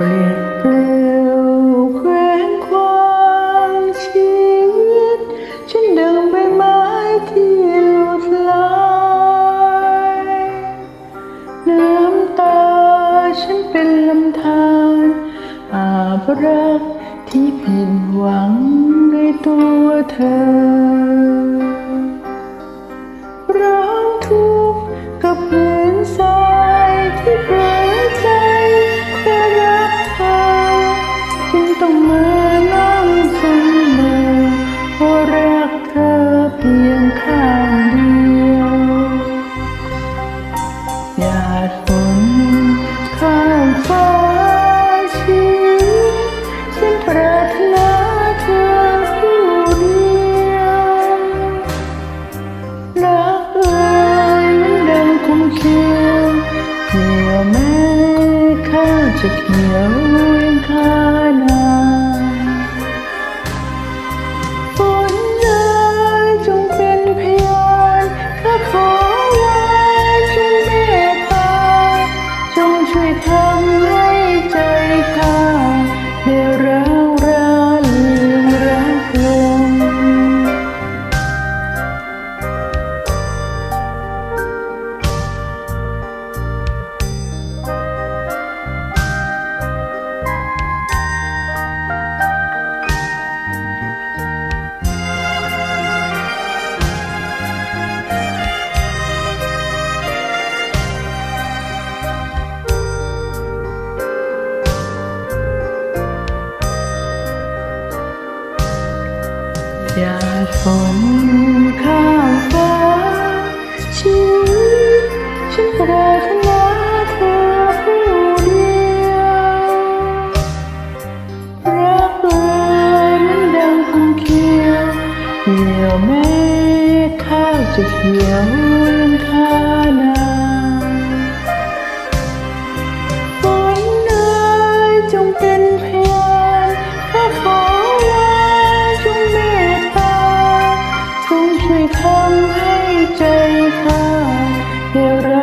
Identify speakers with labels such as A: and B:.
A: เปลวแคว้งควางชีวิต ฉันดังใบไม้ที่หลุดลอยน้ำตาฉันเป็นลำธารอาบรักที่ผิดหวังในตัวเธอ ร้องทุกข์กับเพื้นทราย magic you. จากฝนข้ามฟ้าชีวิตฉันปรารถนาเธอผู้เดียวรักเธอนั้นดังคงเคียวเหนียวแม้ข้าวจะเขียวข้า ช่วยทำให้ใจข้าได้รั